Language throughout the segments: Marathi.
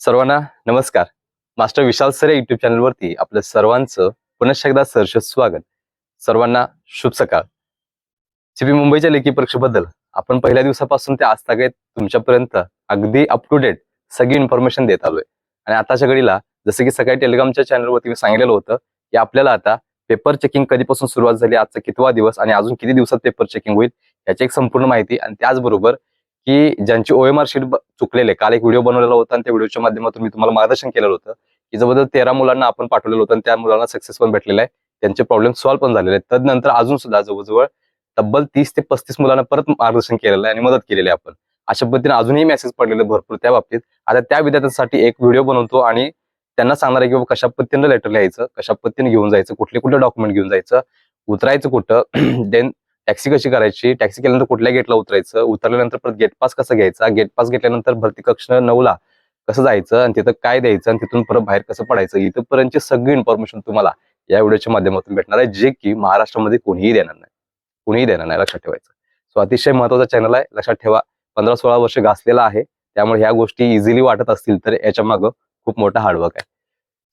सर्वांना नमस्कार. मास्टर विशाल सरे युट्यूब चॅनलवरती आपल्या सर्वांचं पुनश्च एकदा सहर्ष स्वागत. सर्वांना शुभ सकाळ. सीपी मुंबईच्या लेखी परीक्षेबद्दल आपण पहिल्या दिवसापासून ते आज तागेत तुमच्यापर्यंत अगदी अप टू डेट सगळी इन्फॉर्मेशन देत आलोय. आणि आताच्या घडीला जसं की सकाळी टेलिग्रामच्या चॅनलवरती मी सांगितलेलं होतं की आपल्याला आता पेपर चेकिंग कधीपासून सुरुवात झाली आजचा कितवा दिवस आणि अजून किती दिवसात पेपर चेकिंग होईल याची एक संपूर्ण माहिती आणि त्याचबरोबर की ज्यांची ओएमआर शीट चुकलेले काल एक व्हिडिओ बनवलेला होता आणि त्या व्हिडिओच्या माध्यमातून मी तुम्हाला मार्गदर्शन केलेलं होतं की जवळजवळ तेरा मुलांना आपण पाठवलेलं होतं आणि त्या मुलांना सक्सेस पण भेटलेला आहे. त्यांचे प्रॉब्लेम सॉल्व्ह पण झालेले आहेत. तदनंतर अजून सुद्धा जवळजवळ तब्बल तीस ते पस्तीस मुलांना परत मार्गदर्शन केलेलं आहे आणि मदत केलेली आहे आपण. अशा पद्धतीने अजूनही मेसेज पडलेले भरपूर त्या बाबतीत. आता त्या विद्यार्थ्यांसाठी एक व्हिडिओ बनवतो आणि त्यांना सांगणार आहे की बाबा कशा पद्धतीनं लेटर लिहायचं कशा पद्धतीने घेऊन जायचं कुठले कुठले डॉक्युमेंट घेऊन जायचं उतरायचं कुठं देन टॅक्सी कशी करायची? टॅक्सी केल्यानंतर कुठल्या गेटला उतरायचं? उतरल्यानंतर परत गेट पास कसा घ्यायचा? गेट पास घेतल्यानंतर भरती कक्ष नऊला कसं जायचं? आणि तिथं काय द्यायचं? आणि तिथून परत बाहेर कसं पडायचं? इथंपर्यंतची सगळी इन्फॉर्मेशन तुम्हाला या व्हिडिओच्या माध्यमातून भेटणार आहे जे की महाराष्ट्रामध्ये कोणीही देणार नाही. कोणीही देणार नाही लक्षात ठेवायचं. सो अतिशय महत्त्वाचा चॅनल आहे लक्षात ठेवा. पंधरा सोळा वर्ष घासलेला आहे त्यामुळे ह्या गोष्टी इझिली वाटत असतील तर याच्या मागं खूप मोठा हार्डवर्क आहे.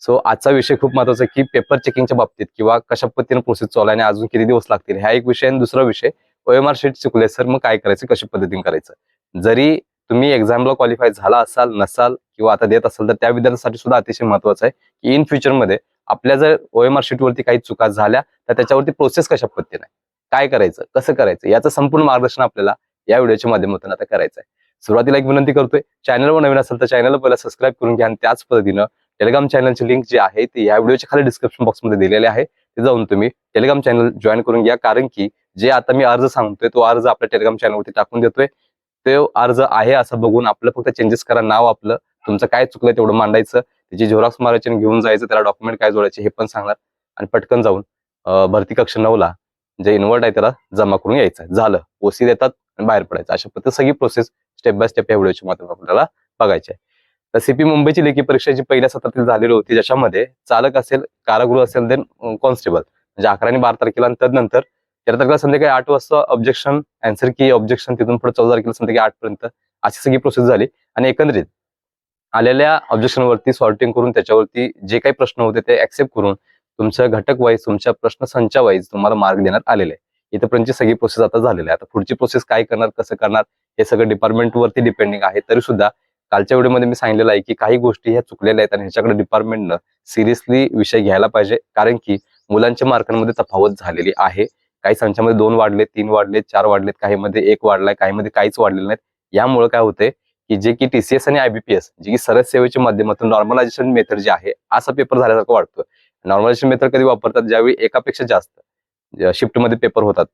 सो आजचा विषय खूप महत्त्वाचा आहे की पेपर चेकिंगच्या बाबतीत किंवा कशा पद्धतीने प्रोसेस चालू आहे आणि अजून किती दिवस लागतील ह्या एक विषय आणि दुसरा विषय ओएमआर शीट शिकले सर मग काय करायचं कशा पद्धतीने करायचं? जरी तुम्ही एक्झामला क्वालिफाय झाला असाल नसाल किंवा आता देत असाल तर त्या विद्यार्थ्यांसाठी सुद्धा अतिशय महत्वाचं आहे की इन फ्युचरमध्ये आपल्या जर ओएमआर शीटवरती काही चुका झाल्या तर त्याच्यावरती प्रोसेस कशा पद्धतीने काय करायचं? कसं करायचं? याचं संपूर्ण मार्गदर्शन आपल्याला या व्हिडिओच्या माध्यमातून आता करायचं आहे. सुरुवातीला एक विनंती करतोय चॅनलवर नवीन असेल तर चॅनलला पहिला सबस्क्राईब करून घ्या आणि त्याच पद्धतीनं टेलिग्राम चॅनलची लिंक जी आहे ती या व्हिडिओच्या खाली डिस्क्रिप्शन बॉक्समध्ये दिलेली आहे. ते जाऊन तुम्ही टेलिग्राम चॅनल जॉईन करून घ्या. कारण की जे आता मी अर्ज सांगतोय तो अर्ज आपल्या टेलिग्राम चॅनलवरती टाकून देतोय. तो अर्ज आहे असं बघून आपलं फक्त चेंजेस करा. नाव आपलं तुमचं काय चुकलं तेवढं मांडायचं. त्याची झेरॉक्स मारायची आणि घेऊन जायचं. त्याला डॉक्युमेंट काय जोडायचे हे पण सांगणार. आणि पटकन जाऊन भरती कक्ष नऊला जे इन्व्हर्ट आहे त्याला जमा करून यायचं झालं. ओसी देतात आणि बाहेर पडायचं. अशा पद्धती सगळी प्रोसेस स्टेप बाय स्टेप या व्हिडिओच्या माध्यमातून आपल्याला बघायची आहे. सीपी मुंबईची लेखी परीक्षा जी पहिल्या सत्रातील झालेली होती ज्याच्यामध्ये चालक असेल कारागृह असेल देन कॉन्स्टेबल म्हणजे अकरा आणि बारा तारखेला आणि तदनंतर तेरा तारखेला संध्याकाळी आठ वाजता ऑब्जेक्शन अँसर की ऑब्जेक्शन तिथून पुढे चौदा तारखेला संध्याकाळी आठ पर्यंत अशी सगळी प्रोसेस झाली. आणि एकंदरीत आलेल्या ऑब्जेक्शन वरती सॉर्टिंग करून त्याच्यावरती जे काही प्रश्न होते ते ऍक्सेप्ट करून तुमच्या घटक वाईज तुमच्या प्रश्न संचा वाईज तुम्हाला मार्ग देण्यात आलेले आहे. इथपर्यंतची सगळी प्रोसेस आता झालेली आहे. आता पुढची प्रोसेस काय करणार कसं करणार हे सगळं डिपार्टमेंट वरती डिपेंडिंग आहे. तरी सुद्धा कालच्या व्हिडिओमध्ये मी सांगितलेलं आहे की काही गोष्टी ह्या चुकलेल्या आहेत आणि ह्याच्याकडे डिपार्टमेंटनं सिरियसली विषय घ्यायला पाहिजे. कारण की मुलांच्या मार्कांमध्ये तफावत झालेली आहे. काही संख्यामध्ये दोन वाढले तीन वाढले चार वाढलेत काहीमध्ये एक वाढलाय काहीमध्ये काहीच वाढलेलं नाहीत. यामुळे काय होते की जे की टीसीएस आणि आयबीपीएस जे की सरस सेवेच्या माध्यमातून नॉर्मलायझेशन मेथड जे आहे असा पेपर झाल्यासारखं वाटतं नॉर्मलायझेशन मेथड कधी वापरतात? ज्यावेळी एकापेक्षा जास्त शिफ्टमध्ये पेपर होतात.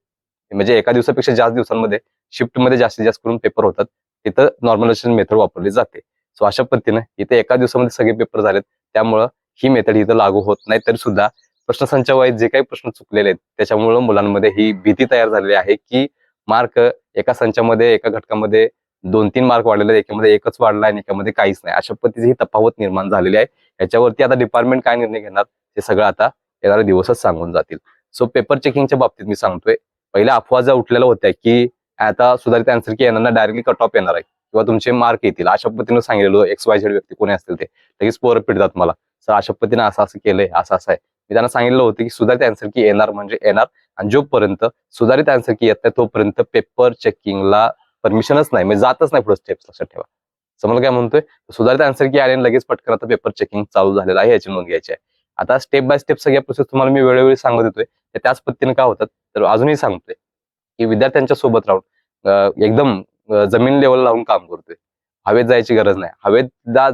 म्हणजे एका दिवसापेक्षा जास्त दिवसांमध्ये शिफ्टमध्ये जास्तीत जास्त करून पेपर होतात. तिथं नॉर्मलायझेशन मेथड वापरली जाते. सो अशा पद्धतीने इथे एका दिवसामध्ये सगळे पेपर झालेत. त्यामुळं ही मेथड इथं लागू होत नाही. तरी सुद्धा प्रश्नसंचा जे काही प्रश्न चुकलेले आहेत त्याच्यामुळं मुलांमध्ये ही भीती तयार झालेली आहे की मार्क एका संचामध्ये एका घटकामध्ये दोन तीन मार्क वाढलेले आहेत. एकामध्ये एकच वाढला आणि एकामध्ये काहीच नाही. अशा पद्धतीची ही तफावत निर्माण झालेली आहे. याच्यावरती आता डिपार्टमेंट काय निर्णय घेणार ते सगळं आता येणारे दिवसच सांगून जातील. सो पेपर चेकिंगच्या बाबतीत मी सांगतोय पहिल्या अफवा ज्या उठलेल्या होत्या की आता सुधारित आन्सर की येणार डायरेक्टली कट ऑफ येणार आहे. किंवा तुमचे मार्क येतील. अशा पद्धतीनं सांगितलेलो एक्स वाय झेड व्यक्ती कोणी असतील ते. लगेच पोरं पिडतात मला. सर अशा पद्धतीने असं असं केलंय असं असं आहे. मी त्यांना सांगितलं होतं की सुधारित आन्सर की येणार म्हणजे येणार. आणि जोपर्यंत सुधारित आन्सर की येत नाही तोपर्यंत पेपर चेकिंगला परमिशनच नाही. म्हणजे जातच नाही पुढे स्टेप्स लक्षात ठेवा. समजा काय म्हणतोय? सुधारित आन्सर की आले लगेच पटकन आता पेपर चेकिंग चालू झालेलं आहे याची नोंद घ्यायची आहे. आता स्टेप बाय स्टेप सगळ्या प्रोसेस तुम्हाला मी वेळोवेळी सांगत येतोय. त्याच पद्धतीने काय होतात? तर अजूनही सांगतोय. की विद्यार्थ्यांच्या सोबत राहून एकदम जमीन लेवल लावून काम करतोय. हवेत जायची गरज नाही. हवेत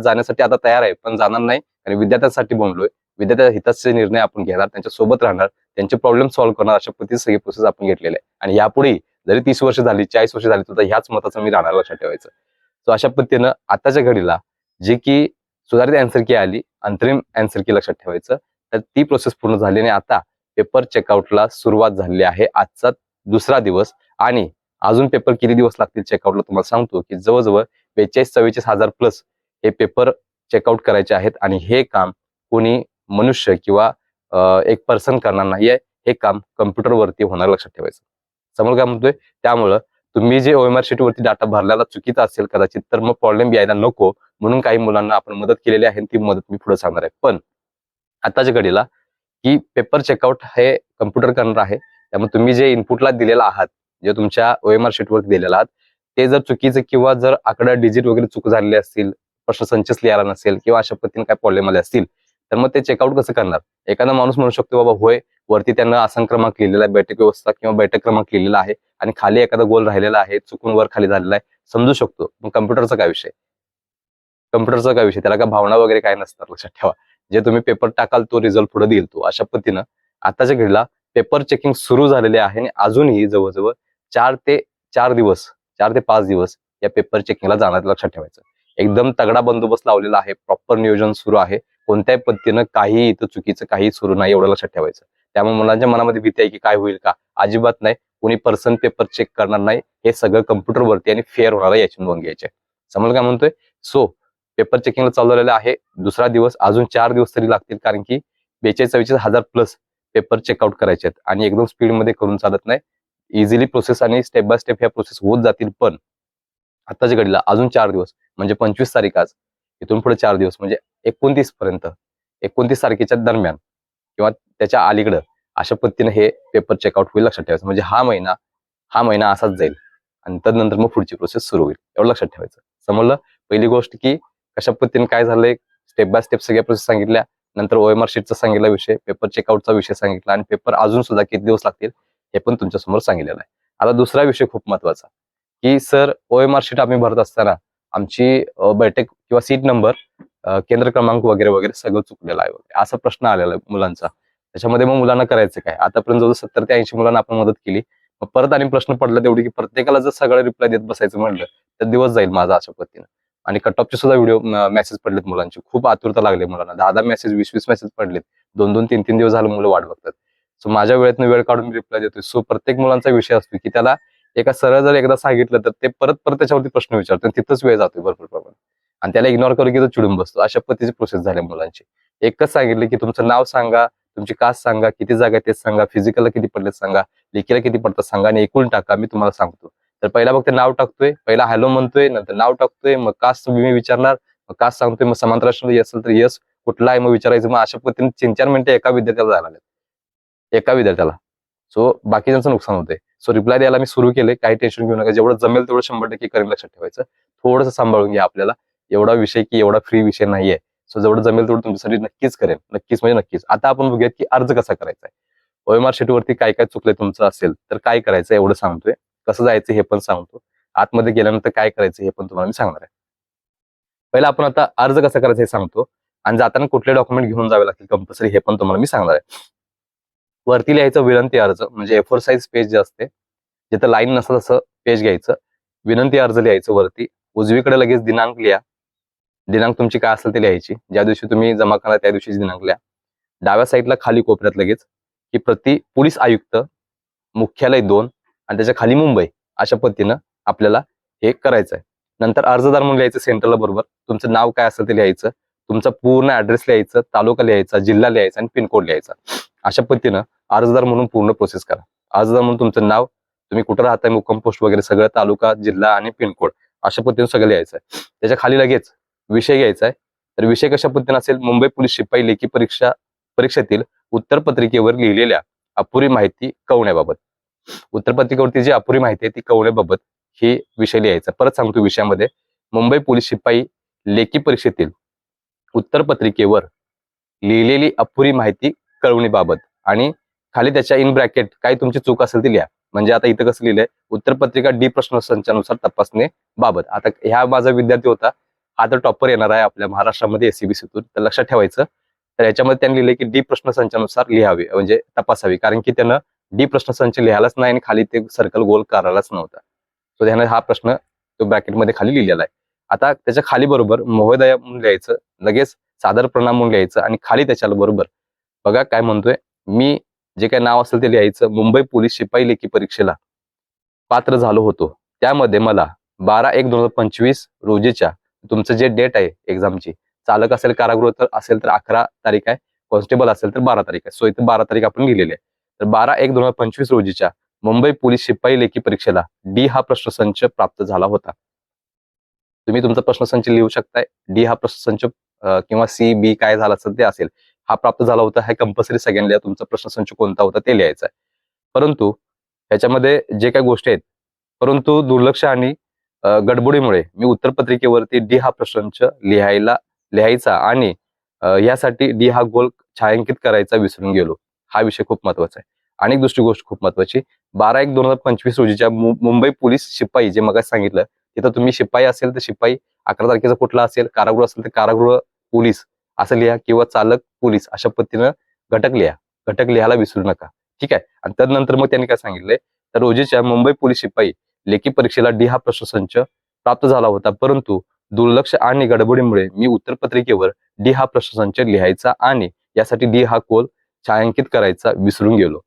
जाण्यासाठी आता तयार आहे पण जाणार नाही आणि विद्यार्थ्यांसाठी बोललोय विद्यार्थ्या हिताचे निर्णय आपण घेणार त्यांच्यासोबत राहणार त्यांचे प्रॉब्लेम सॉल्व्ह करणार अशा पद्धतीने सगळी प्रोसेस आपण घेतलेली आहे. आणि यापुढे जरी तीस वर्ष झाली चाळीस वर्ष झाली तर ह्याच मताचं मी राहणार लक्षात ठेवायचं. सो अशा पद्धतीनं आताच्या घडीला जे की सुधारित अँसर की आली अंतरिम अँसर की लक्षात ठेवायचं. तर ती प्रोसेस पूर्ण झाली आणि आता पेपर चेकआउटला सुरुवात झालेली आहे आजचा दुसरा दिवस. आणि अजून पेपर किती दिवस लागतील चेकआउटला तुम्हाला सांगतो की जवळजवळ बेचाळीस चव्वेचाळीस हजार प्लस हे पेपर चेकआउट करायचे आहेत. आणि हे काम कोणी मनुष्य किंवा एक पर्सन करणार नाहीये. हे काम कम्प्युटरवरती होणार लक्षात ठेवायचं. समोर काय म्हणतोय? त्यामुळं तुम्ही जे ओएमआर शीट डाटा भरलेला चुकीचा असेल कदाचित तर मग प्रॉब्लेम यायला नको. म्हणून काही मुलांना आपण मदत केलेली आहे आणि ती मदत मी पुढे सांगणार आहे. पण आताच्या घडीला की पेपर चेकआउट हे कम्प्युटर करणार आहे. त्यामुळे तुम्ही जे इनपुटला दिलेला आहात जे तुमच्या ओएमआर शीटवर दिलेला आहात ते जर चुकीचं किंवा जर आकडा डिजिट वगैरे चूक झालेले असतील प्रश्न संचच लिहायला नसेल किंवा अशा पद्धतीने काय प्रॉब्लेम आले असतील तर मग ते चेकआउट कसं करणार? एखादा माणूस म्हणू शकतो बाबा होय वरती त्यांना आसन क्रमांक लिहिलेला आहे बैठक व्यवस्था किंवा बैठक क्रमांक लिहिलेला आहे आणि खाली एखादा गोल राहिलेला आहे चुकून वर खाली झालेला आहे समजू शकतो. मग कम्प्युटरचा काय विषय? कम्प्युटरचा काय विषय? त्याला काय भावना वगैरे काय नसतात लक्षात ठेवा. जे तुम्ही पेपर टाकाल तो रिझल्ट पुढे देईल तो. अशा पद्धतीनं आताच्या घडीला पेपर चेकिंग सुरू झालेले आहे आणि अजूनही जवळजवळ चार ते चार दिवस चार ते पाच दिवस या पेपर चेकिंगला जाणार लक्षात ठेवायचं. एकदम तगडा बंदोबस्त लावलेला आहे प्रॉपर नियोजन सुरू आहे. कोणत्याही पद्धतीनं काही इथं चुकीचं काही सुरू नाही एवढं लक्षात ठेवायचं. त्यामुळे मुलांच्या मनामध्ये भीती आहे की काय होईल का? अजिबात नाही. कोणी पर्सन पेपर चेक करणार नाही. हे सगळं कम्प्युटरवरती आणि फेअर होणार याची नोंद घ्यायची. समोर काय म्हणतोय? सो पेपर चेकिंगला चालू आहे. दुसरा दिवस अजून चार दिवस तरी लागतील कारण की बेचाळीस चव्वेचाळीस हजार प्लस पेपर चेकआउट करायचे आहेत. आणि एकदम स्पीडमध्ये करून चालत नाही. इझिली प्रोसेस आणि स्टेप बाय स्टेप ह्या प्रोसेस होत जातील पण आताच्या घडीला अजून चार दिवस म्हणजे पंचवीस तारीख आज इथून पुढे चार दिवस म्हणजे एकोणतीस पर्यंत एकोणतीस तारखेच्या दरम्यान किंवा त्याच्या अलीकडं अशा पद्धतीने हे पेपर चेकआउट होईल लक्षात ठेवायचं. म्हणजे हा महिना हा महिना असाच जाईल. आणि तदनंतर मग पुढची प्रोसेस सुरू होईल. एवढं लक्षात ठेवायचं. समजलं? पहिली गोष्ट की कशा पद्धतीने काय झालंय? स्टेप बाय स्टेप सगळ्या प्रोसेस सांगितल्या. नंतर ओएमआर शीटचा सांगितला विषय पेपर चेकआउटचा विषय सांगितला आणि पेपर अजून सुद्धा किती दिवस लागतील हे पण तुमच्यासमोर सांगितलेलं आहे. आता दुसरा विषय खूप महत्त्वाचा की सर ओएमआर शीट आम्ही भरत असताना आमची बैठक किंवा सीट नंबर केंद्र क्रमांक वगैरे वगैरे सगळं चुकलेलं आहे वगैरे असा प्रश्न आलेला आहे मुलांचा. त्याच्यामध्ये मग मुलांना करायचं काय? आतापर्यंत जवळ सत्तर ते ऐंशी मुलांना आपण मदत केली. मग परत आणि प्रश्न पडला तेवढी की प्रत्येकाला जर सगळं रिप्लाय देत बसायचं म्हणलं तर दिवस जाईल माझा अशा पद्धतीनं. आणि कट ऑफचे सुद्धा व्हिडिओ मेसेज पडलेत मुलांचे. खूप आतुरता लागली मुलांना. दहा दहा मेसेज वीस वीस मेसेज पडलेत. दोन दोन तीन तीन दिवस झाले मुलं वाट बघतात. सो माझ्या वेळेतनं वेळ काढून रिप्लाय देतोय. सो प्रत्येक मुलांचा विषय असतो की त्याला एका सरळ जर एकदा सांगितलं तर ते परत परत त्याच्यावरती प्रश्न विचारतो तिथंच वेळ जातोय भरपूर प्रमाणात. आणि त्याला इग्नोर करू की तो चिडून बसतो. अशा पद्धतीची प्रोसेस झाली मुलांची. एकच सांगितलं की तुमचं नाव सांगा तुमची कास्ट सांगा किती जागा ते तेच सांगा फिजिकलला किती पडलेत सांगा लेखीला किती पडतात सांगा आणि एकूण टाका मी तुम्हाला सांगतो. तर पहिला फक्त नाव टाकतोय. पहिला हॅलो म्हणतोय नंतर नाव टाकतोय मग कास्ट मी विचारणार? मग कास्ट सांगतोय मग समांतर असेल तर यस कुठला आहे मग विचारायचं. मग अशा पद्धतीने तीन चार मिनिटं एका विद्यार्थ्याला जायला लागले. एका विद्यार्थ्याला. सो बाकीच्यांचं नुकसान होतंय. सो रिप्लाय द्यायला मी सुरू केले काही टेन्शन घेऊ नका. जेवढं जमेल तेवढं शंभर टक्के करेन लक्षात ठेवायचं. थोडंसं सांभाळून घ्या आपल्याला. एवढा विषय की एवढा फ्री विषय नाहीये. सो जेवढं जमेल तेवढं तुमच्यासाठी नक्कीच करेन. नक्कीच म्हणजे नक्कीच. आता आपण बघूयात की अर्ज कसा करायचा आहे. ओएमआर शीटवरती काय काय चुकलंय तुमचं असेल तर काय करायचं एवढं सांगतोय. कसं जायचं हे पण सांगतो. आतमध्ये गेल्यानंतर काय करायचं हे पण तुम्हाला मी सांगणार आहे. पहिला आपण आता अर्ज कसा करायचा हे सांगतो आणि जाताना कुठले डॉक्युमेंट घेऊन जावे लागतील कंपल्सरी हे पण तुम्हाला मी सांगणार आहे. वरती लिहायचं विनंती अर्ज म्हणजे एफोर साईज पेज जे असते जिथं लाईन नसतं तसं पेज घ्यायचं. विनंती अर्ज लिहायचं वरती. उजवीकडे लगेच दिनांक लिहा. दिनांक तुमची काय असेल ते लिहायची. ज्या दिवशी तुम्ही जमा करणार त्या दिवशी दिनांक लिहा. डाव्या साईडला खाली कोपऱ्यात लगेच की प्रति पोलीस आयुक्त मुख्यालय दोन आणि त्याच्याखाली मुंबई अशा पद्धतीनं आपल्याला हे करायचं आहे नंतर अर्जदार म्हणून लिहायचं सेंटरला बरोबर. तुमचं नाव काय असेल ते लिहायचं. तुमचा पूर्ण ऍड्रेस लिहायचं तालुका लिहायचा जिल्हा लिहायचा आणि पिनकोड लिहायचा. अशा पद्धतीनं अर्जदार म्हणून पूर्ण प्रोसेस करा. अर्जदार म्हणून तुमचं नाव तुम्ही कुठं राहताय मुक्कम पोस्ट वगैरे सगळं तालुका जिल्हा आणि पिनकोड अशा पद्धतीने सगळं लिहायचं आहे त्याच्याखाली लगेच विषय घ्यायचा आहे तर विषय कशा पद्धतीने असेल? मुंबई पोलीस शिपाई लेखी परीक्षा परीक्षेतील उत्तरपत्रिकेवर लिहिलेल्या अपुरी माहिती कळवण्याबाबत. उत्तरपत्रिकेवरती जी अपुरी माहिती आहे ती कळवण्याबाबत ही विषय लिहायचा. परत सांगतो विषयामध्ये. मुंबई पोलीस शिपाई लेखी परीक्षेतील उत्तरपत्रिकेवर लिहिलेली अपुरी माहिती कळवणीबाबत आणि खाली त्याच्या इन ब्रॅकेट काय तुमची चूक असेल ती लिहा. म्हणजे आता इथं कसं लिहिलंय? उत्तरपत्रिका डी प्रश्न संचानुसार तपासणे बाबत. आता ह्या माझा विद्यार्थी होता. हा तर टॉपर येणार आहे आपल्या महाराष्ट्रामध्ये एसीबीसीतून तर लक्षात ठेवायचं. तर याच्यामध्ये त्यांनी लिहिले की डी प्रश्न संचानुसार लिहावी. म्हणजे तपासावी. कारण की त्यानं डी प्रश्नसंच लिहायलाच नाही आणि खाली ते सर्कल गोल करायलाच नव्हता. सो त्याने हा प्रश्न तो ब्रॅकेटमध्ये खाली लिहिलेला आहे. आता त्याच्याखाली बरोबर महोदया म्हणून लिहायचं लगेच सादर प्रणाम म्हणून लिहायचं आणि खाली त्याच्या बरोबर. बघा काय म्हणतोय. मी जे काही नाव असेल ते लिहायचं. मुंबई पोलीस शिपाई लेखी परीक्षेला पात्र झालो होतो. त्यामध्ये मला बारा एक दोन हजार पंचवीस रोजीच्या तुमचं जे डेट आहे एक्झामची चालक असेल कारागृह तर असेल तर अकरा तारीख आहे कॉन्स्टेबल असेल तर बारा तारीख आहे. सो इथं बारा तारीख आपण लिहिलेली आहे. तर बारा एक दोन हजार पंचवीस रोजीच्या मुंबई पोलीस शिपाई लेखी परीक्षेला डी हा प्रश्नसंच प्राप्त झाला होता. तुम्ही तुमचा प्रश्नसंच लिहू शकताय. डी हा प्रश्नसंच किंवा सी बी काय झाला असेल ते असेल हा प्राप्त झाला होता. हे कंपल्सरी सगळ्यांना तुमचा प्रश्नसंच कोणता होता ते लिहायचा आहे. परंतु ह्याच्यामध्ये जे काही गोष्टी आहेत परंतु दुर्लक्ष आणि गडबडीमुळे मी उत्तरपत्रिकेवरती डी हा प्रश्नच लिहायला लिहायचा आणि यासाठी डी हा गोल छायांकित करायचा विसरून गेलो. हा विषय खूप महत्त्वाचा आहे. आणि दुसरी गोष्ट खूप महत्वाची बारा एक दोन हजार पंचवीस रोजीच्या मुंबई पोलीस शिपाई जे मग सांगितलं तिथं तुम्ही शिपाई असेल तर शिपाई अकरा तारखेचा कुठला असेल कारागृह असेल तर कारागृह पोलीस असं लिहा किंवा चालक पोलीस अशा पद्धतीनं घटक लिहा. घटक लिहायला विसरू नका. ठीक आहे? आणि त्यानंतर मग त्यांनी काय सांगितलंय तर रोजीच्या मुंबई पोलीस शिपाई लेखी परीक्षेला डी हा प्रश्नसंच प्राप्त झाला होता परंतु दुर्लक्ष आणि गडबडीमुळे मी उत्तरपत्रिकेवर डी हा प्रश्नसंच लिहायचा आणि यासाठी डी हा कोल छायांकित करायचा विसरून गेलो.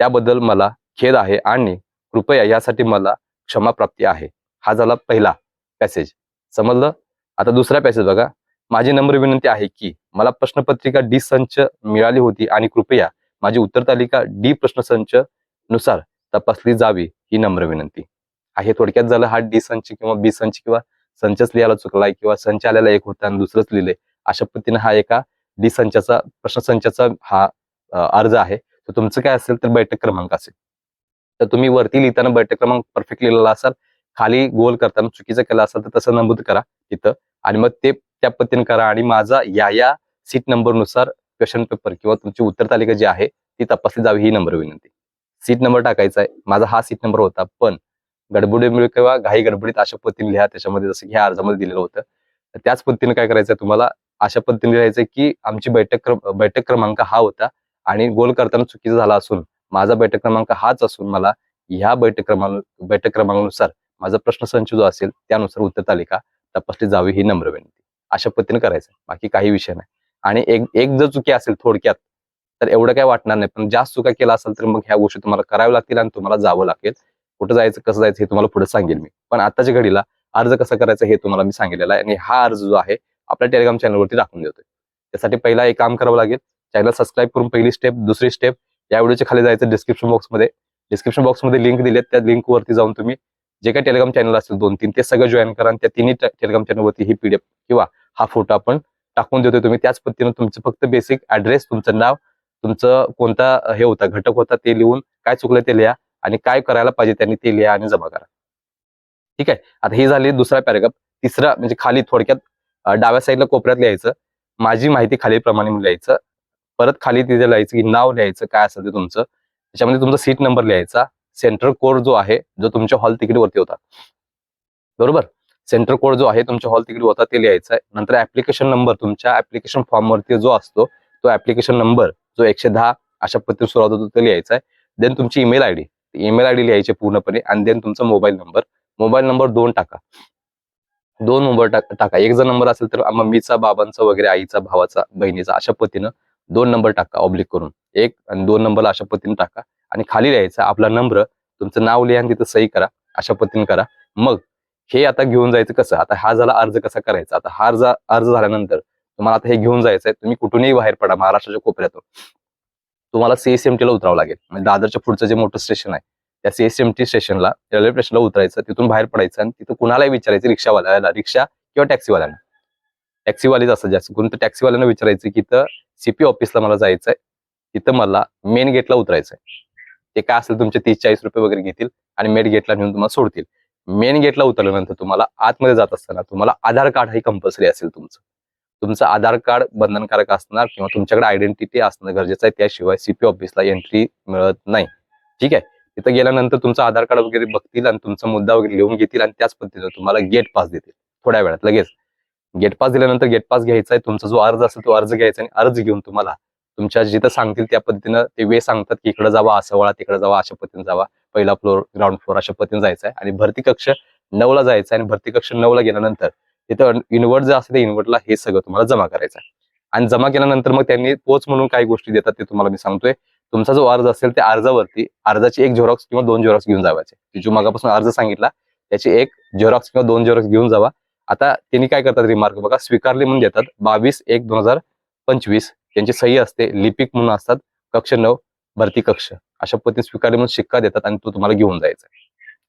त्याबद्दल मला खेद आहे आणि कृपया यासाठी मला क्षमा प्राप्ती आहे. हा झाला पहिला पॅसेज. समजलं? आता दुसरा पॅसेज बघा. माझी नम्र विनंती आहे की मला प्रश्नपत्रिका डी संच मिळाली होती आणि कृपया माझी उत्तर तालिका डी प्रश्नसंच नुसार तपासली जावी ही नम्र विनंती. आहे थोडक्यात झालं हा डी संच किंवा बी संच किंवा संचच लिहायला चुकलाय किंवा संच आलेला एक होता आणि दुसरंच लिहिलंय अशा पद्धतीने हा एका डी संचाचा प्रश्नसंचाचा हा अर्ज आहे. तर तुमचं काय असेल तर बैठक क्रमांक असेल. तर तुम्ही वरती लिहिताना बैठक क्रमांक परफेक्ट लिहिलेला असाल. खाली गोल करताना चुकीचं केलं असेल तर तसं नमूद करा तिथं आणि मग ते त्या पद्धतीने करा आणि माझा या या सीट नंबरनुसार क्वेश्चन पेपर किंवा तुमची उत्तर तालिका जी आहे ती तपासली जावी ही नंबर विनंती. सीट नंबर टाकायचा आहे. माझा हा सीट नंबर होता. पण गडबडीमुळे किंवा घाई गडबडीत अशा पद्धतीने लिहा. त्याच्यामध्ये जसं की ह्या अर्जामध्ये दिलेलं होतं. त्याच पद्धतीने काय करायचं तुम्हाला? अशा पद्धतीने लिहायचं की आमची बैठक क्रम बैठक क्रमांक हा होता. आणि गोल करताना चुकीचा झाला असून माझा बैठक क्रमांक हाच असून मला ह्या बैठक क्रमांक बैठक क्रमांकानुसार माझा प्रश्नसंच जो असेल त्यानुसार उत्तर तालिका तपासली जावी ही नम्र विनंती. अशा पद्धतीने करायचं. बाकी काही विषय नाही. आणि एक एक जर चुकी असेल थोडक्यात तर एवढं काय वाटणार नाही. पण जास्त चुका केला असेल तर मग ह्या गोष्टी तुम्हाला कराव्या लागतील आणि तुम्हाला जावं लागेल. कुठं जायचं कसं जायचं हे तुम्हाला पुढे सांगेल मी. पण आताच्या घडीला अर्ज कसा करायचा हे तुम्हाला मी सांगितलेलं आहे. आणि हा अर्ज जो आहे आपल्या टेलिग्राम चॅनलवरती टाकून देतोय. त्यासाठी पहिला एक काम करावं लागेल. चॅनल सबस्क्राईब करून पहिली स्टेप दुसरी स्टेप या व्हिडिओच्या खाली जायचं डिस्क्रिप्शन बॉक्समध्ये डिस्क्रिप्शन बॉक्समध्ये लिंक दिलेत त्या लिंकवरती जाऊन तुम्ही जे काही टेलिग्राम चॅनल असेल दोन तीन ते सगळं जॉईन करा त्या तिन्ही टेलिग्राम चॅनलवरती ही पीडीएफ किंवा हा फोटो आपण टाकून देतोय तुम्ही. त्याच पद्धतीने तुमचं फक्त बेसिक ऍड्रेस तुमचं नाव तुमचं कोणता हे होता घटक होता ते लिहून काय चुकलं ते लिहा आणि काय करायला पाहिजे त्यांनी ते लिहा आणि जमा करा. ठीक आहे? आता ही झाली दुसरा पॅरेग्राफ तिसरा म्हणजे खाली थोडक्यात डाव्या साईडला कोपऱ्यात लिहायचं. माझी माहिती खालीलप्रमाणे लिहायचं. परत खाली तिथे लिहायचं की नाव लिहायचं काय असेल ते तुमचं. त्याच्यामध्ये तुमचा सीट नंबर लिहायचा. सेंट्रल कोड जो आहे जो तुमच्या हॉल तिकीटवरती होता. बरोबर? सेंटर कोड जो आहे तुमच्या हॉल तिकीट होता ते लिहायचा आहे नंतर ऍप्लिकेशन नंबर तुमच्या ऍप्लिकेशन फॉर्म वरती जो असतो तो ऍप्लिकेशन नंबर जो एकशे दहा अशा पद्धतीने सुरुवात होतो तो लिहायचा आहे देन तुमची ईमेल आयडी ईमेल आयडी लिहायची पूर्णपणे आणि देन तुमचा मोबाईल नंबर मोबाईल नंबर दोन टाका. दोन नंबर टाका. एक जर नंबर असेल तर मम्मीचा बाबांचा वगैरे आईचा भावाचा बहिणीचा अशा पद्धतीनं दोन नंबर टाका ऑब्लिक करून. एक आणि दोन नंबरला अशा पद्धतीने टाका. आणि खाली लिहायचा आपला नंबर तुमचं नाव लिहा आणि तिथं सही करा. अशा पद्धतीने करा. मग हे आता घेऊन जायचं कसं? आता हा झाला अर्ज कसा करायचा? आता हा अर्ज अर्ज झाल्यानंतर तुम्हाला आता हे घेऊन जायचं आहे तुम्ही कुठूनही बाहेर पडा महाराष्ट्राच्या कोपऱ्यातून. तुम्हाला सीएसएमटी ला उतरावं लागेल. म्हणजे दादरच्या पुढचं जे मोठं स्टेशन आहे त्या सीएसएमटी स्टेशनला रेल्वे स्टेशनला उतरायचं. तिथून बाहेर पडायचं आणि तिथं कुणालाही विचारायचं रिक्षावाल्याला रिक्षा किंवा टॅक्सीवाल्याला टॅक्सीवालेच असतात जास्त करून. तर टॅक्सीवाल्यांना विचारायचं की इथं सीपी ऑफिसला मला जायचं आहे तिथं मला मेन गेटला उतरायचं ते काय असेल तुमचे तीस चाळीस रुपये वगैरे घेतील आणि मेन गेटला नेऊन तुम्हाला सोडतील. मेन गेटला उतरल्यानंतर तुम्हाला आतमध्ये जात असताना तुम्हाला आधार कार्ड हे कंपल्सरी असेल तुमचं. तुमचं आधार कार्ड बंधनकारक असणार किंवा तुमच्याकडे आयडेंटिटी असणं गरजेचं आहे. त्याशिवाय सीपी ऑफिसला एंट्री मिळत नाही. ठीक आहे? तिथं गेल्यानंतर तुमचं आधार कार्ड वगैरे बघतील आणि तुमचा मुद्दा वगैरे लिहून घेतील आणि त्याच पद्धतीनं तुम्हाला गेट पास देतील. थोड्या वेळात लगेच. गेट पास दिल्यानंतर गेट पास घ्यायचा आहे तुमचा जो अर्ज असेल तो अर्ज घ्यायचा आणि अर्ज घेऊन तुम्हाला तुमच्या जिथं सांगतील त्या पद्धतीनं ते वे सांगतात की इकडे जावा असं वळा तिकडे जावा अशा पद्धतीने जावा. पहिला फ्लोर ग्राउंड फ्लोर अशा पद्धतीने जायचं आहे आणि भरती कक्ष नऊला जायचं आहे आणि भरती कक्ष नऊला गेल्यानंतर तिथं इन्व्हर्ट जे असते त्या इन्व्हर्टला हे सगळं तुम्हाला जमा करायचं आहे आणि जमा केल्यानंतर मग त्यांनी पोच म्हणून काही गोष्टी देतात ते तुम्हाला मी सांगतोय. तुमचा जो अर्ज असेल त्या अर्जावरती अर्जाची एक झेरॉक्स किंवा दोन झेरॉक्स घेऊन जावायचे. जो मागापासून अर्ज सांगितला त्याची एक झेरॉक्स किंवा दोन झेरॉक्स घेऊन जावा. आता त्यांनी काय करतात रिमार्क बघा स्वीकारले म्हणून देतात. बावीस एक दोन हजार पंचवीस. त्यांची सही असते. लिपिक म्हणून असतात. कक्ष नऊ भरती कक्ष. अशा पद्धतीने स्वीकारले म्हणून शिक्का देतात आणि तो तुम्हाला घेऊन जायचा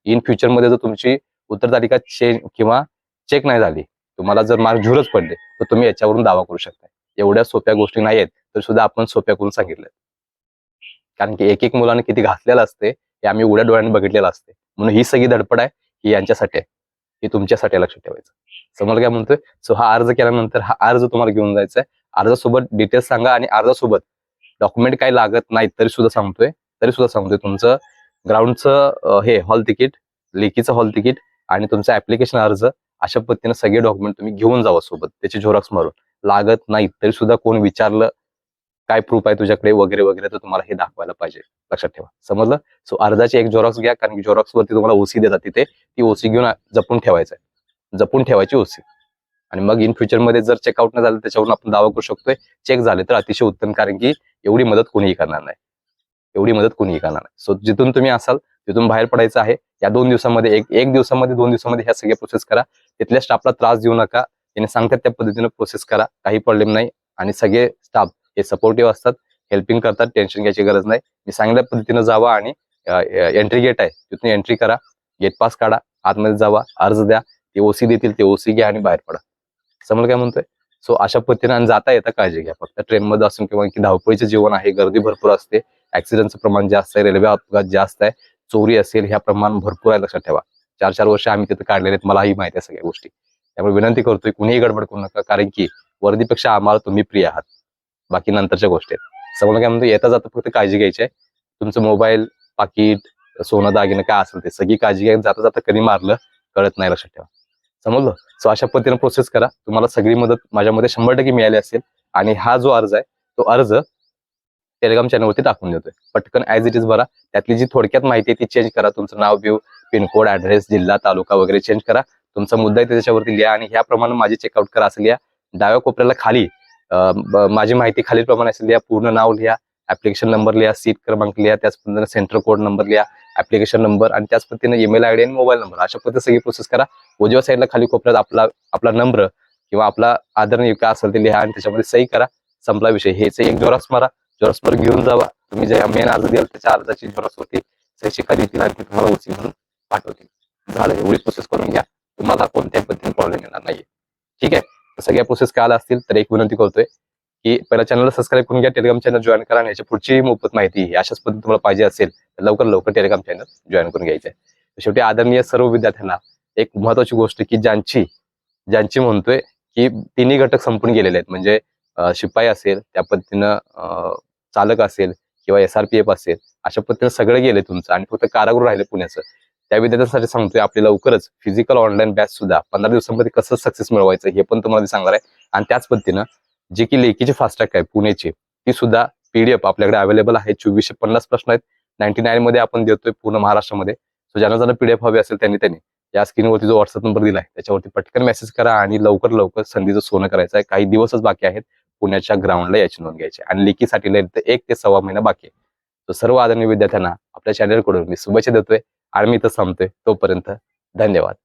इन फ्युचरमध्ये जर तुमची उत्तरतालिका चेंज किंवा चेक नाही झाली तुम्हाला जर मार्क झुरच पडले तर तुम्ही याच्यावरून दावा करू शकता. एवढ्या सोप्या गोष्टी नाही आहेत तर सुद्धा आपण सोप्या करून सांगितल्या कारण की एक एक मुलाने किती घातलेलं असते हे आम्ही उड्या डोळ्याने बघितलेलं असते. म्हणून ही सगळी धडपड आहे ही यांच्यासाठी आहे. हे तुमच्यासाठी लक्षात ठेवायचं. समोर काय म्हणतोय? सो हा अर्ज केल्यानंतर हा अर्ज तुम्हाला घेऊन जायचा आहे. अर्जासोबत डिटेल्स सांगा आणि अर्जासोबत डॉक्युमेंट काही लागत नाही तरी सुद्धा सांगतोय. तरी सुद्धा सांगतोय तुमचं ग्राउंडचं हे हॉल तिकीट लेकीचं हॉल तिकीट आणि तुमचं ऍप्लिकेशन अर्ज अशा पद्धतीने सगळे डॉक्युमेंट तुम्ही घेऊन जावा सोबत त्याची झेरॉक्स मारून. लागत नाही तरी सुद्धा कोण विचारलं काय प्रूफ आहे तुझ्याकडे वगैरे वगैरे तर तुम्हाला हे दाखवायला पाहिजे. लक्षात ठेवा. समजलं? सो अर्जाची एक झेरॉक्स घ्या कारण की झेरॉक्स वरती तुम्हाला ओसी देतात तिथे. ती ओसी घेऊन जपून ठेवायचं आहे जपून ठेवायची ओसी आणि मग इन फ्युचरमध्ये जर चेकआउट नाही झालं त्याच्यावरून आपण दावा करू शकतोय. चेक झाले तर अतिशय उत्तम कारण की एवढी मदत कोणीही करणार नाही. एवढी मदत कोणीही करणार नाही. सो जिथून तुम्ही असाल तिथून बाहेर पडायचं आहे. या दोन दिवसामध्ये एक एक दिवसामध्ये दोन दिवसामध्ये ह्या सगळ्या प्रोसेस करा. तिथल्या स्टाफला त्रास देऊ नका. त्याने सांगतात त्या पद्धतीने प्रोसेस करा. काही प्रॉब्लेम नाही. आणि सगळे स्टाफ हे सपोर्टिव्ह असतात. हेल्पिंग करतात टेन्शन घ्यायची गरज नाही. मी सांगितल्या पद्धतीनं जावा आणि एंट्री गेट आहे तिथून एंट्री करा. गेट पास काढा आतमध्ये जावा अर्ज द्या. ते ओसी देतील ते ओसी घ्या आणि बाहेर पडा. समोर काय म्हणतोय? सो अशा पद्धतीने आणि जाता येता काळजी घ्या. फक्त ट्रेनमध्ये असून किंवा की धावपळीचं जीवन आहे गर्दी भरपूर असते. ऍक्सिडेंटचं प्रमाण जास्त आहे रेल्वे अपघात जास्त आहे. चोरी असेल ह्या प्रमाण भरपूर आहे लक्षात ठेवा. चार चार वर्ष आम्ही तिथे काढलेले आहेत मलाही माहिती आहे सगळ्या गोष्टी. त्यामुळे विनंती करतोय कुणीही गडबड करू नका कारण की वर्दीपेक्षा आम्हाला तुम्ही प्रिय आहात. बाकी नंतरच्या गोष्टी आहेत. समोर काय म्हणतो येता जाता फक्त काळजी घ्यायची आहे. तुमचं मोबाईल पाकिट सोनं दागिनं काय असेल ते सगळी काळजी घ्या. जाता जाता कधी मारलं कळत नाही लक्षात ठेवा. समजलं? सो अशा पद्धतीने प्रोसेस करा. तुम्हाला सगळी मदत माझ्यामध्ये शंभर टक्के मिळाली असेल आणि हा जो अर्ज आहे तो अर्ज टेलिग्राम चॅनलवरती टाकून देतोय. पटकन ॲज इट इज भरा. त्यातली जी थोडक्यात माहिती आहे ती चेंज करा. तुमचं नाव बिव पिनकोड ऍड्रेस जिल्हा तालुका वगैरे चेंज करा. तुमचा मुद्दा आहे त्याच्यावरती लिहा आणि ह्याप्रमाणे माझी चेकआउट करा असं लिहा. डाव्या कोपऱ्याला खाली माझी माहिती खालील प्रमाणे असेल लिहा पूर्ण नाव लिहा ऍप्लिकेशन नंबर लिहा सीट क्रमांक लिहा त्याच पद्धतीने सेंटर कोड नंबर लिहा ऍप्लिकेशन नंबर आणि त्याच पद्धतीने ईमेल आयडी आणि मोबाईल नंबर अशा पद्धतीने सगळी प्रोसेस करा. उजव्या साईडला खाली कोपऱ्यात आपला आपला नंबर किंवा आपला आदरणीय काय असेल ते लिहा आणि त्याच्यामध्ये सही करा. संपला विषय. हेच एक जोरास मारा. जोरास घेऊन जावा. तुम्ही ज्या मेन अर्ज द्याल त्याच्या अर्जाची जोरास होती सही शिक्का देतील आणि ते तुम्हाला उचित म्हणून पाठवतील. झालं. एवढी प्रोसेस करून घ्या. तुम्हाला कोणत्याही पद्धतीने प्रॉब्लेम येणार नाहीये. ठीक आहे? सगळ्या प्रोसेस काय आला असतील तर एक विनंती करतोय की पहिला चॅनलला सबस्क्राईब करून घ्या टेलिग्राम चॅनल जॉईन करा याची पुढची मोफत माहिती अशाच पद्धतीने तुम्हाला पाहिजे असेल तर लवकर लवकर टेलिग्राम चॅनल जॉईन करून घ्यायचं. आहे शेवटी आदरणीय सर्व विद्यार्थ्यांना एक महत्वाची गोष्ट की ज्यांची ज्यांची म्हणतोय की तिन्ही घटक संपून गेलेले आहेत. म्हणजे शिपाई असेल त्या पद्धतीनं चालक असेल किंवा एस आर पी एफ असेल अशा पद्धतीने सगळं गेले तुमचं आणि फक्त कारागृह राहिले पुण्याचं. त्या विद्यार्थ्यांसाठी सांगतोय आपली लवकरच फिजिकल ऑनलाईन बॅच सुद्धा पंधरा दिवसांमध्ये कसं सक्सेस मिळवायचं हे पण तुम्हाला सांगणार आहे. आणि त्याच पद्धतीनं जी की लेखीची फास्टॅग आहे पुण्याची ती सुद्धा पीडीएफ आपल्याकडे अवेलेबल आहे. चोवीसशे पन्नास प्रश्न आहेत. नाईन्टी नाईन मध्ये आपण देतोय पूर्ण महाराष्ट्रामध्ये. सो ज्यांना ज्यांना पीडीएफ हवी असेल त्यांनी त्यांनी या स्क्रीनवरती जो व्हॉट्सअप नंबर दिलाय त्याच्यावरती पटकन मेसेज करा आणि लवकर लवकर संधीचं सोनं करायचं आहे. काही दिवसच बाकी आहेत. पुण्याच्या ग्राउंडला याची नोंद घ्यायची आणि लेखीसाठी एक ते सव्वा महिना बाकी आहे. सर्व आदरणीय विद्यार्थ्यांना आपल्या चॅनलकडून मी शुभेच्छा देतोय. आणि मी इथं थांबतोय तोपर्यंत धन्यवाद.